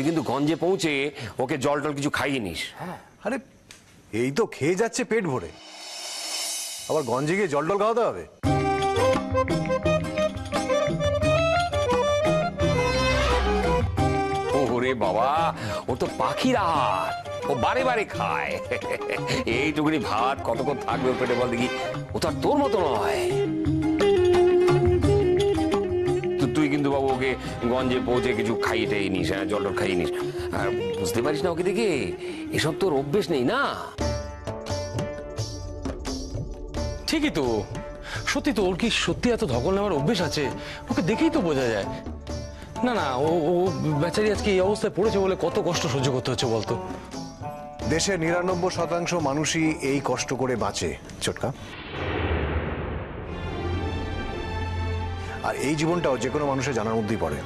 তুই কিন্তু গঞ্জে পৌঁছে ওকে জল টল কিছু খাইয়ে নিস। আরে এই তো খেয়ে যাচ্ছে পেট ভরে। আবার গঞ্জে গিয়ে জল টল খাওয়াতে হবে? ওরে বাবা ও তো পাখির আহার ও বারে বারে খায়। এইটুকুনি ভাত কতক্ষণ থাকবে পেটে বল দেখি। ও তো আর তোর মতো নয়। কিন্তু বাবু, ওকে গঞ্জে পৌঁছে কিছু খাইয়ে টাইয়ে নিস হ্যাঁ জল টল খাইয়ে নিস। আর বুঝতে পারিস না ওকে দেখে? এসব তোর অভ্যেস নেই না? ঠিকই তো। সত্যি তো, ওর কি সত্যি এত ধকল নেওয়ার অভ্যেস আছে? ওকে দেখেই তো বোঝা যায়। না না, ও ও বেচারি আজকে এই অবস্থায় পড়েছে বলে কত কষ্ট সহ্য করতে হচ্ছে বলতো। দেশের নিরানব্বই শতাংশ মানুষই এই কষ্ট করে বাঁচে চটকা আর এই জীবনটাও যে কোনো মানুষের জানার মধ্যেই পড়ে।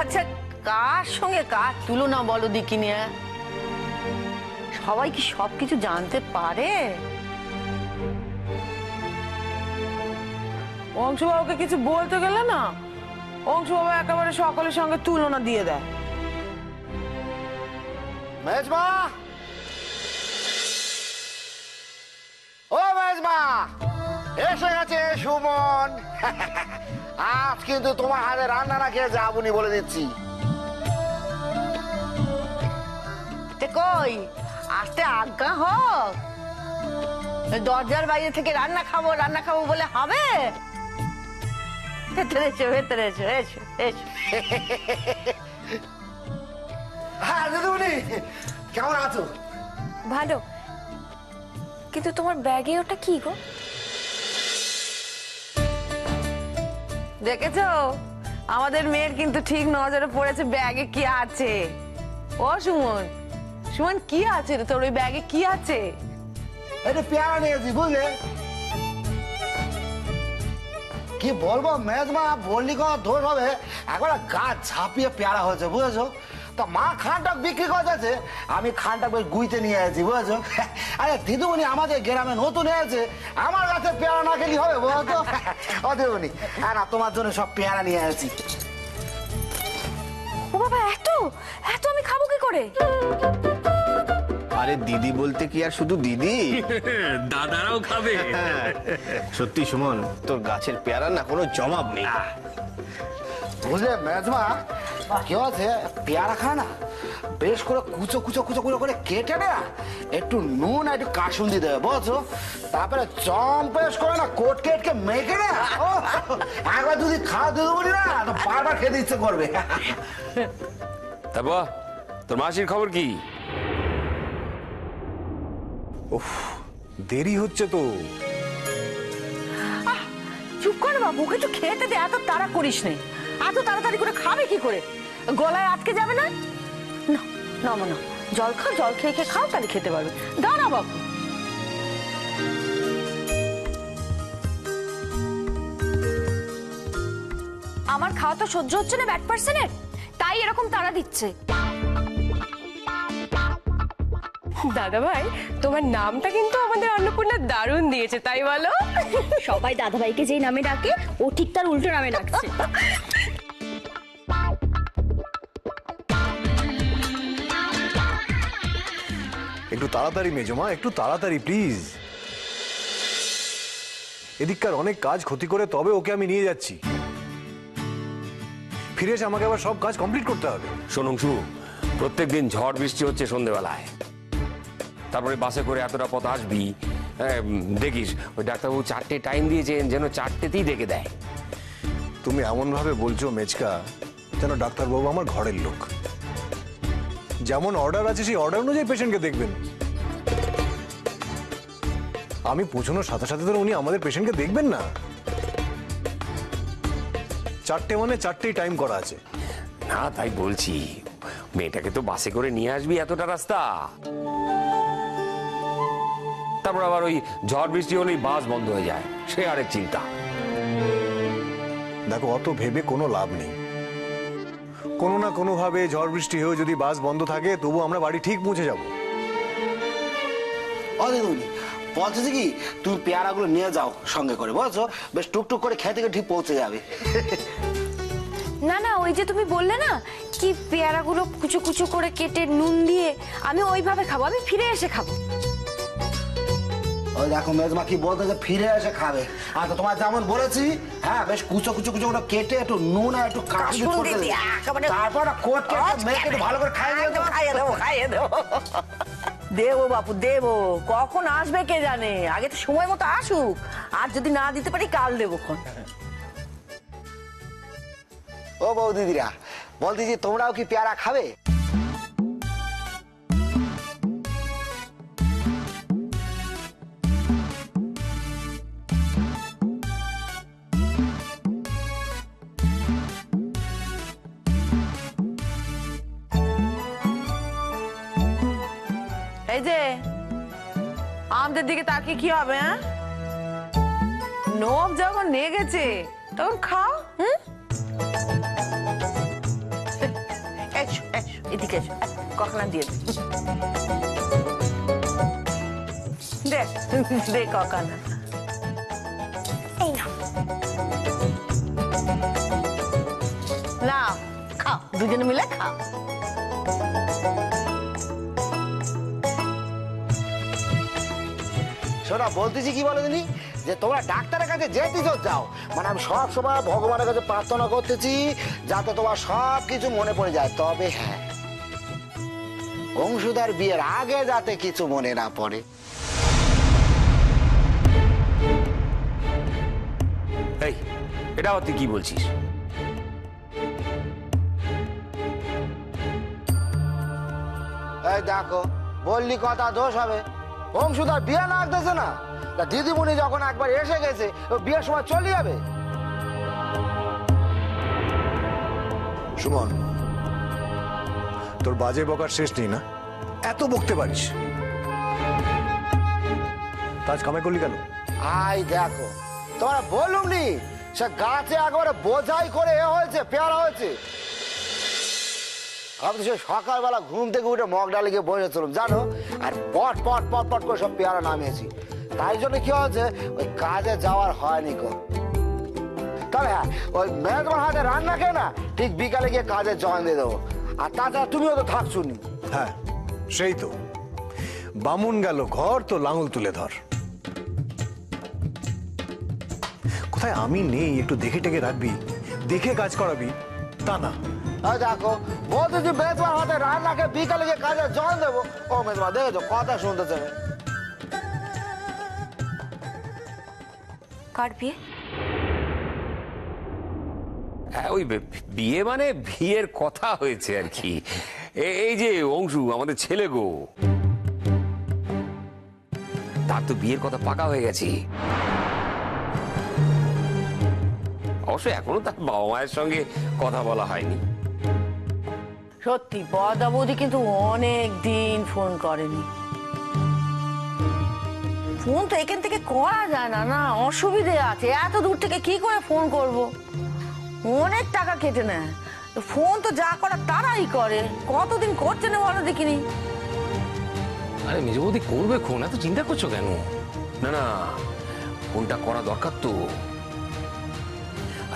আচ্ছা কার সঙ্গে কার তুলনা বলো দেখি নিয়ে সবাই কি সবকিছু জানতে পারে? অংশবাবুকে কিছু বলতে গেলে না অংশবাবু একেবারে সকলের সঙ্গে তুলনা দিয়ে দেয়। মেজমা! ও মেজমা! এসে গেছে সুমন। আজ কিন্তু তোমার হাতে রান্না না খেয়ে যাবনি বলে দিচ্ছি। কই? আসতে আজ্ঞা হোক। দরজার বাইরে থেকে রান্না খাব রান্না খাব বলে হবে? ভেতরে এসো ভেতরে এসো এসো এসো। হ্যাঁ কেমন আছো? ভালো। কিন্তু তোমার ব্যাগে ওটা কি গো? দেখেছ? আমাদের মেয়ের কিন্তু ঠিক নজরে পড়েছে ব্যাগে কি আছে। ও সুমন সুমন কি আছে তোর ওই ব্যাগে কি আছে? কি বলব, মেজমা বললি কথা ধর হবে? একবার গাছ ঝাঁপিয়ে পেয়ারা হয়েছে, বুঝেছ? তা মা খানটাক বিক্রি করতেছে আমি খানটাক বেশ গুইতে নিয়ে এসেছি বুঝেছ? আরে দিদিমণি আমাদের গ্রামে নতুন হয়েছে আমার কাছে পেয়ারা না খেলি হবে বুঝেছ? ও দিদিমণি হ্যাঁ না তোমার জন্য সব পেয়ারা নিয়ে এসেছি। ও বাবা এত? এত আমি খাব কি করে? আরে দিদি বলতে কি আর শুধু দিদি? দাদারাও খাবে। সত্যি সুমন তোর গাছের পেয়ারা না কোনো জবাব নেই। বুঝলে মেজমা কেউ আছে পেয়ারা খায় না? বেশ করে কুচো কুচো কুচো কুচো করে কেটে না। একটু নুন আর একটু কাসুন্দি দেবে বুঝছ? তারপরে চম্পেশ করে না কোট কেটকে মেখে না। একবার যদি খাওয়া দিতে বলি না তো বারবার খেতে ইচ্ছে করবে। তারপর তোর মাসির খবর কি? দেরি হচ্ছে তো। চুপ কর বাবু ওকে একটু খেতে দে এত তাড়া করিস নে। এত তাড়াতাড়ি করে খাবে কি করে? গলায় আটকে যাবে না? না না না। জল খাও জল খেয়ে খেয়ে খাও তাহলে খেতে পারবে। না বাবু। আমার খাওয়া তো সহ্য হচ্ছে না ব্যাট পার্সনের। তাই এরকম তারা দিচ্ছে। দাদা ভাই তোমার নামটা কিন্তু আমাদের অন্নপূর্ণা দারুণ দিয়েছে তাই বলো? সবাই দাদাভাইকে যেই নামে ডাকে ও ঠিক তার উল্টো নামে ডাকছে। একটু তাড়াতাড়ি মেজমা একটু তাড়াতাড়ি প্লিজ এদিককার অনেক কাজ ক্ষতি করে তবে ওকে আমি নিয়ে যাচ্ছি। ফিরে এসে আমাকে আবার সব কাজ কমপ্লিট করতে হবে। সোনংশু প্রত্যেক দিন ঝড় বৃষ্টি হচ্ছে সন্ধেবেলায়। তারপরে বাসে করে এতটা পথ আসবি দেখিস ওই ডাক্তারবাবু চারটে টাইম দিয়েছেন যেন চারটেতেই দেখে দেয়। তুমি এমনভাবে বলছো মেচকা যেন ডাক্তারবাবু আমার ঘরের লোক। যেমন অর্ডার আছে সেই অর্ডার অনুযায়ী পেশেন্টকে দেখবেন। আমি পৌঁছানোর সাথে সাথে তো উনি আমাদের পেশেন্টকে দেখবেন না। চারটে মানে চারটেই টাইম করা আছে। না তাই বলছি। মেয়েটাকে তো বাসে করে নিয়ে আসবি এতটা রাস্তা। তারপর আবার ওই ঝড় বৃষ্টি হলেই বাস বন্ধ হয়ে যায়। সে আরেক চিন্তা। দেখো অত ভেবে কোনো লাভ নেই। কোনো না কোনো ভাবে ঝড় বৃষ্টি হয়েও যদি বাস বন্ধ থাকে তবু আমরা বাড়ি ঠিক পৌঁছে যাব। দিদিমণি বলতেছি কি? তুমি পেয়ারাগুলো নিয়ে যাও সঙ্গে করে বুঝছ? বেশ টুকটুক করে খেতে খেতে ঠিক পৌঁছে যাবে। না না ওই যে তুমি বললে না কি পেয়ারাগুলো কুচো কুচো করে কেটে নুন দিয়ে আমি ওইভাবে খাব আমি ফিরে এসে খাব। ওই দেখো মেজমা কি বলতেছে ফিরে এসে খাবে। আর তো তোমার যেমন বলেছি হ্যাঁ বেশ কুচো কুচো কুচো করে কেটে একটু নুন আর একটু দিয়ে তারপর কোট কেটে ভালো করে খাইয়ে তো। খাইয়ে দেবো খাইয়ে দেবো। দেবো বাপু, দেবো। কখন আসবে কে জানে? আগে তো সময় মতো আসুক। আর যদি না দিতে পারি, কাল দেবো ও বউ দিদিরা যে তোমরাও কি পেয়ারা খাবে? আমাদের দিকে তাকিয়ে কি হবে হ্যাঁ? নব যখন নিয়ে গেছে তখন খাও, হুম? দুজনে মিলে খাও। শোনা বলতেছি কি বলে দিনি যে তোমরা ডাক্তারের কাছে যেতেছ যাও মানে আমি সব সময় ভগবানের কাছে প্রার্থনা করতেছি যাতে তোমার সব কিছু মনে পড়ে যায়। তবে হ্যাঁ অংশুদার বিয়ের আগে যাতে কিছু মনে না পড়ে। এই এটা তুই কি বলছিস? এই দেখো বললি কথা দোষ হবে। অংশুদার বিয়ে না আসতেছে না? তা দিদিমণি যখন একবার এসে গেছে ও বিয়ের সময় চলে যাবে? সুমন তোর বাজে বকার শেষ নেই না? এত বকতে পারিস। কাজ কামাই করলি কেন? আই দেখো তোমরা বলুম নি সে গাছে একবারে বোঝাই করে এ হয়েছে পেয়ারা হয়েছে। আমি তো সে সকালবেলা ঘুম থেকে উঠে মগ ডালে গিয়ে বসেছিলাম জানো? আর পট পট পট পট করে সব পেয়ারা নামিয়েছি। তাই জন্য কি হয়েছে, ওই কাজে যাওয়ার হয়নি কো তবে হ্যাঁ ওই মেজমার হাতে রান্না খেয়ে না, ঠিক বিকালে গিয়ে কাজে জয়েন দিয়ে দেবো। আর তাছাড়া তুমিও তো থাকছো নি হ্যাঁ সেই তো। বামুন গেল ঘর তো লাঙল তুলে ধর। কোথায় আমি নেই, একটু দেখে টেকে রাখবি। দেখে কাজ করাবি, তা না। দেখো বলতে যে হাতে রান্না বিকালে গিয়ে কাজে জয়েন দেবো। ও মেজমা দেখেছ কথা শুনতেছে কার বিয়ে? হ্যাঁ ওই বিয়ে মানে বিয়ের কথা হয়েছে আর কি। এই যে অংশু আমাদের ছেলে গো। তার তো বিয়ের কথা পাকা হয়ে গেছে। অবশ্য এখনও তার বাবা মায়ের সঙ্গে কথা বলা হয়নি। সত্যি বদা বৌদি কিন্তু অনেক দিন ফোন করেনি। ফোন তো এখান থেকে করা যায় না না অসুবিধে আছে। এত দূর থেকে কি করে ফোন করব? অনেক টাকা কেটে নেয়। ফোন তো যা করার তারাই করে। কতদিন করছে না বলো দেখিনি। আরে মেজ বৌদি করবে খুন? এত চিন্তা করছ কেন? না না ফোনটা করা দরকার তো।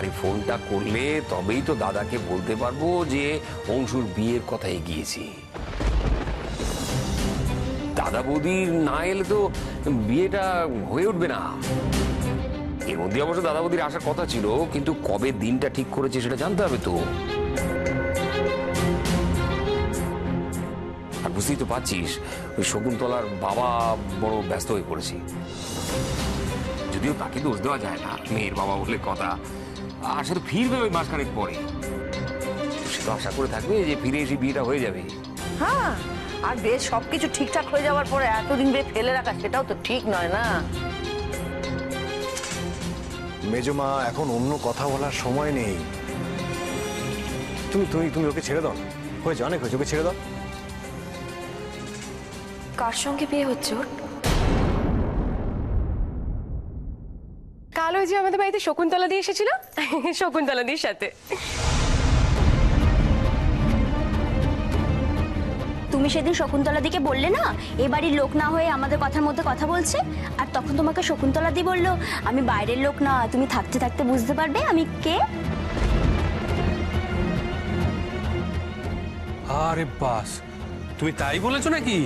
আর ফোনটা করলে তবেই তো দাদাকে বলতে পারব যে অংশুর বিয়ের কথা এগিয়েছে। দাদা বৌদির না এলে তো বিয়েটা হয়ে উঠবে না। এর মধ্যে অবশ্য দাদা বৌদির আসার কথা ছিল, কিন্তু কবে দিনটা ঠিক করেছে সেটা জানতে হবে তো। আর বুঝতেই তো পাচ্ছিস ওই শকুন্তলার বাবা বড় ব্যস্ত হয়ে পড়েছি। যদিও তাকে দোষ দেওয়া যায় না, মেয়ের বাবা বলে কথা। আশা তো ফিরবে ওই মাসখানেক পরে। সে তো আশা করে থাকবে যে ফিরে এসে বিয়েটা হয়ে যাবে। হ্যাঁ আর বেশ সবকিছু ঠিকঠাক হয়ে যাওয়ার পরে এতদিন বেশ ফেলে রাখা সেটাও তো ঠিক নয় না? মেজমা এখন অন্য কথা বলার সময় নেই। তুমি তুমি তুমি ওকে ছেড়ে দাও। না হয়েছে অনেক হয়েছে ওকে ছেড়ে দাও। কার সঙ্গে বিয়ে হচ্ছে ওর? ওই যে আমাদের বাড়িতে শকুন্তলা দিয়ে এসেছিল? শকুন্তলা দির সাথে। তুমি সেদিন শকুন্তলা দিকে বললে না এ বাড়ির লোক না হয়ে আমাদের কথার মধ্যে কথা বলছে আর তখন তোমাকে শকুন্তলা দি বলল আমি বাইরের লোক না তুমি থাকতে থাকতে বুঝতে পারবে আমি কে? আরে বাস তুমি তাই বলেছ নাকি?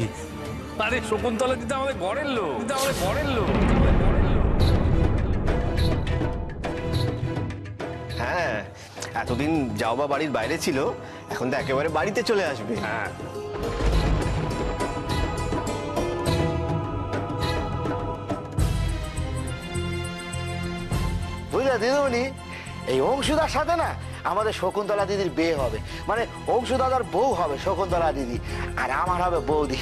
আরে শকুন্তলা দিতে আমাদের ঘরের লোক দিতে আমাদের ঘরের লোক। হ্যাঁ এতদিন যাও বা বাড়ির বাইরে ছিল এখন তো একেবারে বাড়িতে চলে আসবে। হ্যাঁ। বুঝলে দিদিমণি? এই অংশুদার সাথে না আমাদের শকুন্তলা দিদির বিয়ে হবে। মানে অংশু দাদার বউ হবে শকুন্তলা দিদি আর আমার হবে বৌদি।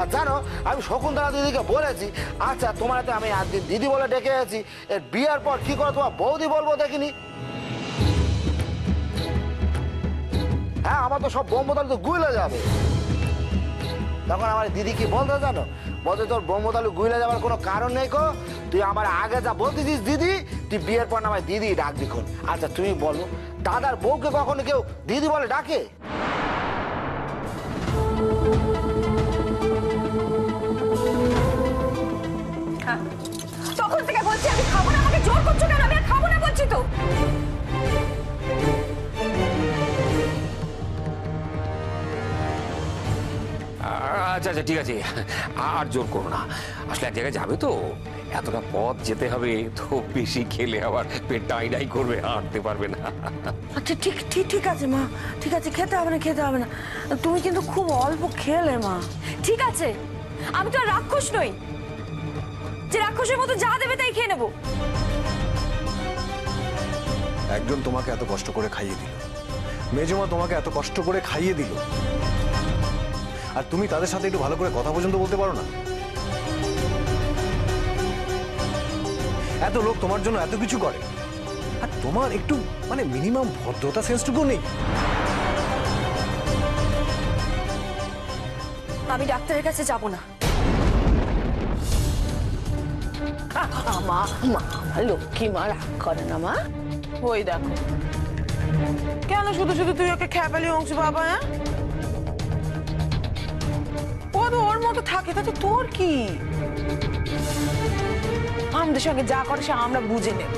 আর জানো, আমি শকুন্তলা দিদিকে বলেছি আচ্ছা তোমার হাতে আমি একদিন দিদি বলে ডেকে আছি। এর বিয়ের পর কি করে তোমার বৌদি বলব দেখিনি? হ্যাঁ আমার তো সব বোম্বতাল তো গুইলে যাবে। তখন আমার দিদি কি বলতে জানো? বলতে, তোর ব্রহ্মতালু গুইলে যাওয়ার কোনো কারণ নেই কো। তুই আমার আগে যা বলতেছিস দিদি, তুই বিয়ের পর না আমায় দিদি ডাক দিখন আচ্ছা তুমি বলো, দাদার বউকে কখনো কেউ দিদি বলে ডাকে? আচ্ছা আচ্ছা ঠিক আছে। আর জোর করো না। আসলে এক জায়গায় যাবে তো? এতটা পথ যেতে হবে তো বেশি খেলে আবার পেট ডাই ডাই করবে হাঁটতে পারবে না। আচ্ছা ঠিক ঠিক ঠিক আছে মা। ঠিক আছে খেতে হবে না খেতে হবে না। তুমি কিন্তু খুব অল্প খেলে মা। ঠিক আছে আমি তো আর রাক্ষস নই। যে রাক্ষসের মতো যা দেবে তাই খেয়ে নেব। একজন তোমাকে এত কষ্ট করে খাইয়ে দিল। মেজমা তোমাকে এত কষ্ট করে খাইয়ে দিল। আর তুমি তাদের সাথে একটু ভালো করে কথা পর্যন্ত বলতে পারো না? এত লোক তোমার জন্য এত কিছু করে। আর তোমার একটু মানে মিনিমাম ভদ্রতা সেন্সটুকু নেই। আমি ডাক্তারের কাছে যাব না। মা মা লক্ষ্মী মা রাগ করে না মা। ওই দেখো। কেন শুধু শুধু তুই ওকে খেপালি অংশ বাবা হ্যাঁ? ও ওর মতো থাকে, তাতে তোর কি? আমাদের সঙ্গে যা করে সে আমরা বুঝে নেব।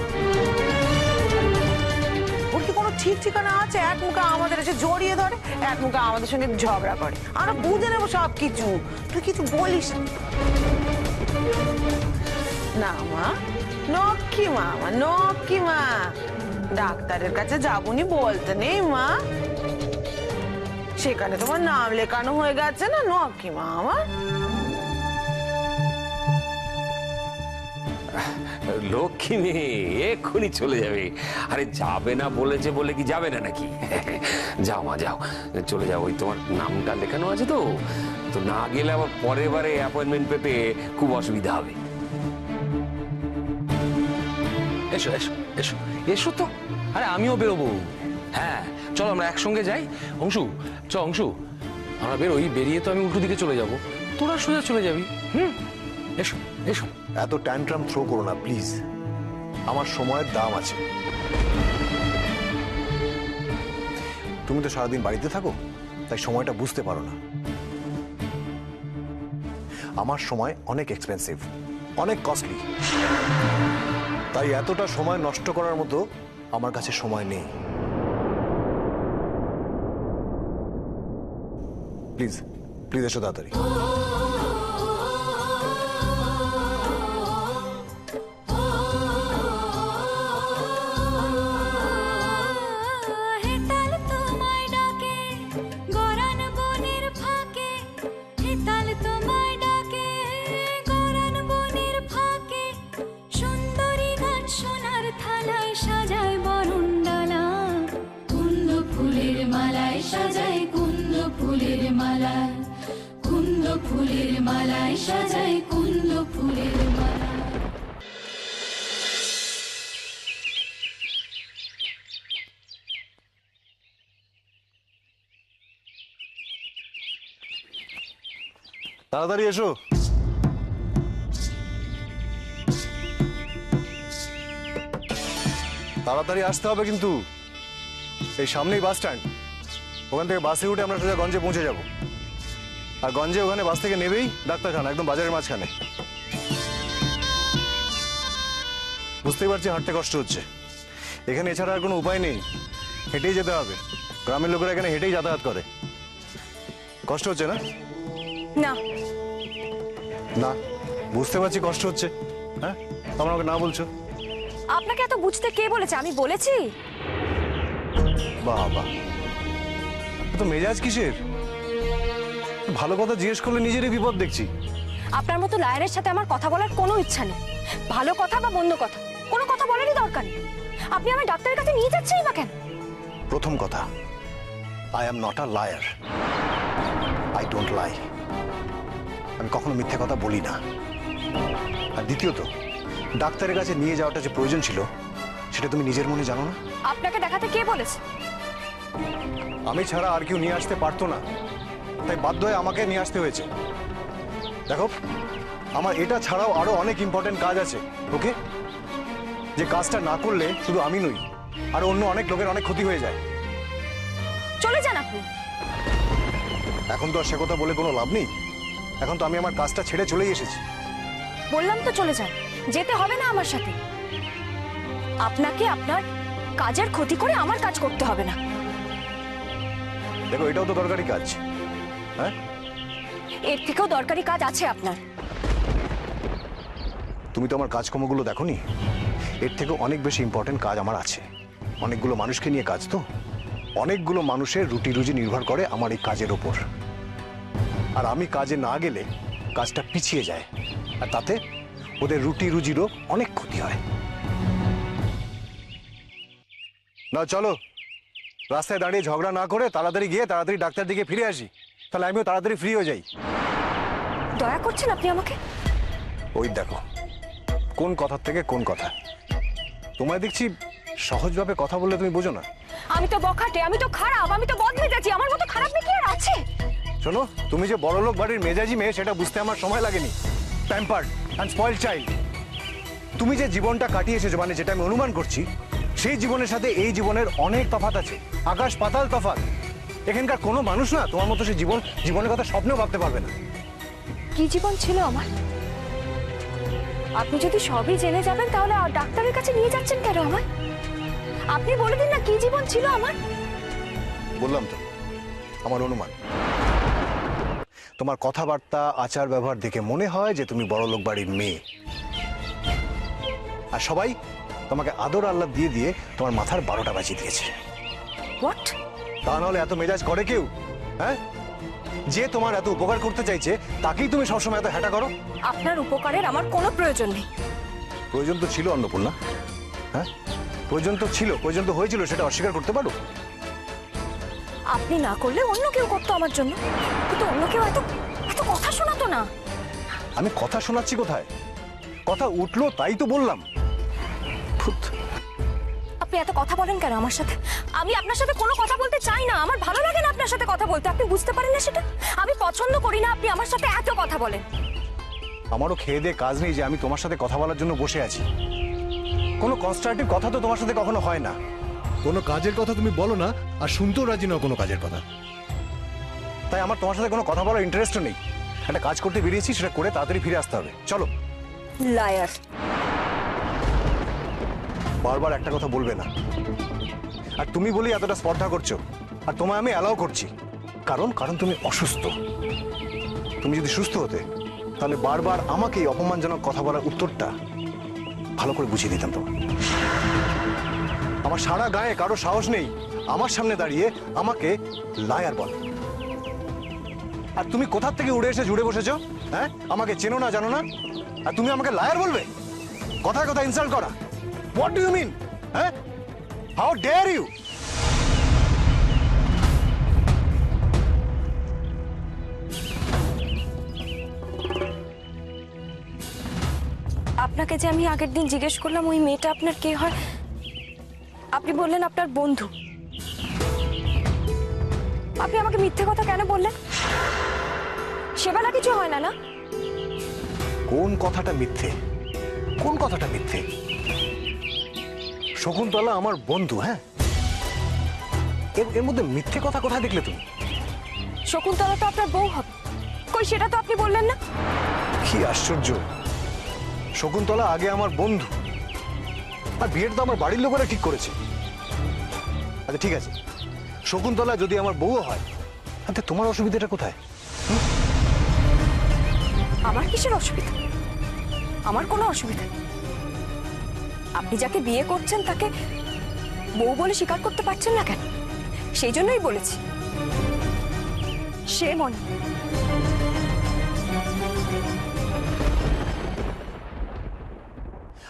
ঝগড়া করে। আমরা বুঝে নেব তুই কিছু বলিস না। মা মা? ডাক্তারের কাছে যাবনি বলতে নেই মা। সেখানে তোমার নাম লেখানো হয়ে গেছে না নক্ষী মা আমার? লক্ষ্মী মেয়ে এক্ষুনি চলে যাবে। আরে যাবে না বলেছে বলে কি যাবে না নাকি? যাও মা যাও। চলে যাও ওই তোমার নামটা লেখানো আছে তো। তো না গেলে আবার পরের বারে অ্যাপয়েন্টমেন্ট পেতে খুব অসুবিধা হবে। এসো এসো এসো। এসো তো। আরে আমিও বেরোবো। হ্যাঁ চলো আমরা একসঙ্গে যাই। অংশু, চ, অংশু। আমরা বেরোই, বেরিয়ে তো আমি উল্টো দিকে চলে যাব। তোরা সোজা চলে যাবি। হুম? এসো এসো। এত ট্যান্ট্রাম থ্রো করো না প্লিজ আমার সময়ের দাম আছে। তুমি তো সারাদিন বাড়িতে থাকো, তাই সময়টা বুঝতে পারো না। আমার সময় অনেক এক্সপেন্সিভ অনেক কস্টলি তাই এতটা সময় নষ্ট করার মতো আমার কাছে সময় নেই। প্লিজ প্লিজ এসো তাড়াতাড়ি। তাড়াতাড়ি এসো। তাড়াতাড়ি আসতে হবে কিন্তু। এই সামনেই বাস স্ট্যান্ড। ওখান থেকে বাসে উঠে আমরা সোজা গঞ্জে পৌঁছে যাব। আর গঞ্জে ওখানে বাস থেকে নেবেই ডাক্তারখানা একদম বাজারের মাঝখানে। বুঝতেই পারছি হাঁটতে কষ্ট হচ্ছে। এখানে এছাড়া আর কোনো উপায় নেই। হেঁটেই যেতে হবে। গ্রামের লোকেরা এখানে হেঁটেই যাতায়াত করে। কষ্ট হচ্ছে না? না। না? বুঝতে পারছি কষ্ট হচ্ছে। হ্যাঁ? তোমরা আমাকে না বলছো? আপনাকে এত বুঝতে কে বলেছে? আমি বলেছি? বাবা তো মেজাজ কিসের? ভালো কথা জিজ্ঞেস করলে নিজেরই বিপদ দেখছি। আপনার মতো লায়ারের সাথে আমার কথা বলার কোনো ইচ্ছা নেই। ভালো কথা বা মন্দ কথা কোনো কথা বলারই দরকার নেই। আপনি আমার ডাক্তারের কাছে নিয়ে যাচ্ছেন বা কেন? প্রথম কথা I am not a liar I don't lie আমি কখনো মিথ্যে কথা বলি না। আর দ্বিতীয়ত ডাক্তারের কাছে নিয়ে যাওয়াটা যে প্রয়োজন ছিল সেটা তুমি নিজের মনে জানো না? আপনাকে দেখাতে কে বলেছে? আমি ছাড়া আর কেউ নিয়ে আসতে পারতো না। তাই বাধ্য হয়ে আমাকে নিয়ে আসতে হয়েছে। দেখো আমার এটা ছাড়াও আরও অনেক ইম্পর্টেন্ট কাজ আছে ওকে যে কাজটা না করলে শুধু আমি নই আর অন্য অনেক লোকের অনেক ক্ষতি হয়ে যায়। চলে যান আপনি। এখন তো আর সে কথা বলে কোনো লাভ নেই। এখন তো আমি আমার কাজটা ছেড়ে চলেই এসেছি। বললাম তো চলে যান যেতে হবে না আমার সাথে। আপনাকে আপনার কাজের ক্ষতি করে আমার কাজ করতে হবে না। দেখো এটাও তো দরকারি কাজ। হ্যাঁ? এর থেকেও দরকারি কাজ আছে আপনার। তুমি তো আমার কাজকর্মগুলো দেখোনি। এর থেকে অনেক বেশি ইম্পর্টেন্ট কাজ আমার আছে। অনেকগুলো মানুষকে নিয়ে কাজ তো। অনেকগুলো মানুষের রুটি রুজি নির্ভর করে আমার এই কাজের ওপর। আর আমি কাজে না গেলে কাজটা পিছিয়ে যায়। আর তাতে ওদের রুটি রুজিরও অনেক ক্ষতি হয়। না চলো। রাস্তায় দাঁড়িয়ে ঝগড়া না করে তাড়াতাড়ি গিয়ে তাড়াতাড়ি ডাক্তার দিকে ফিরে আসি। তাহলে আমিও তাড়াতাড়ি ফ্রি হয়ে যাই। দয়া করছেন আপনি আমাকে? ওই দেখো কোন কথার থেকে কোন কথা? তোমায় দেখছি সহজভাবে কথা বললে তুমি বোঝো না। আমি তো বখাটে আমি তো খারাপ আমি তো বদমেজাজি আমার মতো খারাপ মেয়ে কি আর আছে। শোনো তুমি যে বড়লোক বাড়ির মেজাজি মেয়ে সেটা বুঝতে আমার সময় লাগেনি। প্যাম্পার্ড অ্যান্ড স্পয়েল চাইল্ড তুমি যে জীবনটা কাটিয়ে এসেছ মানে যেটা আমি অনুমান করছি সেই জীবনের সাথে এই জীবনের অনেক তফাৎ আছে। আকাশ পাতাল তফাৎ। এখানকার কোনো মানুষ না তোমার মতো সে জীবন জীবনের কথা স্বপ্নেও ভাবতে পারবে না। কি জীবন ছিল আমার? আপনি যদি সবই জেনে যাবেন তাহলে আর ডাক্তারের কাছে নিয়ে যাচ্ছেন কেন আমার আপনি বলে দিন না কি জীবন ছিল আমার? বললাম তো আমার অনুমান। তোমার কথাবার্তা আচার ব্যবহার দেখে মনে হয় যে তুমি বড়লোক বাড়ির মেয়ে। আর সবাই তোমাকে আদর আল্লাহ দিয়ে দিয়ে তোমার মাথার বারোটা বাজিয়ে দিয়েছে। হোয়াট তা নাহলে এত মেজাজ করে কেউ? হ্যাঁ? যে তোমার এত উপকার করতে চাইছে তাকেই তুমি সবসময় এত হ্যাটা করো? আপনার উপকারের আমার কোনো প্রয়োজন নেই। প্রয়োজন তো ছিল অন্নপূর্ণা। হ্যাঁ? প্রয়োজন তো ছিল প্রয়োজন তো হয়েছিল সেটা অস্বীকার করতে পারো? আপনি না করলে অন্য কেউ করতো আমার জন্য। কিন্তু অন্য কেউ এত এত কথা শোনাতো না। আমি কথা শোনাচ্ছি কোথায়? কথা উঠল তাই তো বললাম। এত কথা বলেন কেন আমার সাথে? আমি আপনার সাথে কোনো কথা বলতে চাই না। আমার ভালো লাগে না আপনার সাথে কথা বলতে। আপনি বুঝতে পারেন না সেটা? আমি পছন্দ করি না আপনি আমার সাথে এত কথা বলেন। আমারও খেয়ে দিয়ে কাজ নেই যে আমি তোমার সাথে কথা বলার জন্য বসে আছি। কোনো কনস্ট্রাকটিভ কথা তো তোমার সাথে কখনো হয় না। কোনো কাজের কথা তুমি বলো না আর শুনতেও রাজি নও কোনো কাজের কথা। তাই আমার তোমার সাথে কোনো কথা বলার ইন্টারেস্টও নেই। একটা কাজ করতে বেরিয়েছি সেটা করে তাড়াতাড়ি ফিরে আসতে হবে। চলো। লায়ার বারবার একটা কথা বলবে না। আর তুমি বলি এতটা স্পর্ধা করছ, আর তোমায় আমি অ্যালাউ করছি। কারণ কারণ তুমি অসুস্থ। তুমি যদি সুস্থ হতে, তাহলে বারবার আমাকে এই অপমানজনক কথা বলার উত্তরটা ভালো করে বুঝিয়ে দিতাম তো আমার সারা গায়ে কারও সাহস নেই। আমার সামনে দাঁড়িয়ে আমাকে লায়ার বল। আর তুমি কোথার থেকে উড়ে এসে জুড়ে বসেছো? হ্যাঁ? আমাকে চেনো না, জানো না? আর তুমি আমাকে লায়ার বলবে? কথায় কথা ইনসাল্ট করা। হোয়াট ডু ইউ মিন হ্যাঁ হাউ ডেয়ার ইউ আপনাকে যে আমি আগের দিন জিজ্ঞেস করলাম ওই মেয়েটা আপনার কে হয় আপনি বললেন আপনার বন্ধু। আপনি আমাকে মিথ্যে কথা কেন বললেন? সেবেলা কিছু হয় না না? কোন কথাটা মিথ্যে? কোন কথাটা মিথ্যে? শকুন্তলা আমার বন্ধু হ্যাঁ? এর- মধ্যে মিথ্যে কথা কোথায় দেখলে তুমি? শকুন্তলা তো আপনার বউ হবে। কই সেটা তো আপনি বললেন না? কি আশ্চর্য। শকুন্তলা আগে আমার বন্ধু। আর বিয়েটা তো আমার বাড়ির লোকেরা ঠিক করেছে। আচ্ছা ঠিক আছে। শকুন্তলা যদি আমার বউ হয় তাতে তোমার অসুবিধাটা কোথায়? আমার কিসের অসুবিধা? আমার কোনো অসুবিধা নেই। আপনি যাকে বিয়ে করছেন তাকে বউ বলে স্বীকার করতে পারছেন না কেন? সেই জন্যই বলেছি। সে মনে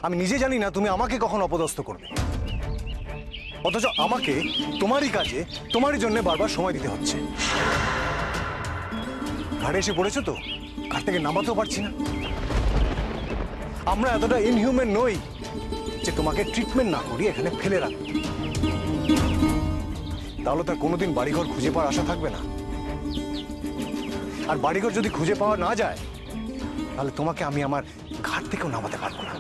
আমি নিজে জানি না তুমি আমাকে কখন অপদস্থ করবে। অথচ আমাকে তোমারই কাজে, তোমারই জন্য বারবার সময় দিতে হচ্ছে। ঘাড়ে এসে পড়েছো তো? ঘাট থেকে নামাতেও পারছি না। আমরা এতটা ইনহিউম্যান নই। যে তোমাকে ট্রিটমেন্ট না করি এখানে ফেলে রাখবে তাহলে তার কোনোদিন বাড়িঘর খুঁজে পাওয়ার আশা থাকবে না। আর বাড়িঘর যদি খুঁজে পাওয়া না যায়, তাহলে তোমাকে আমি আমার ঘাট থেকেও নামাতে পারব না।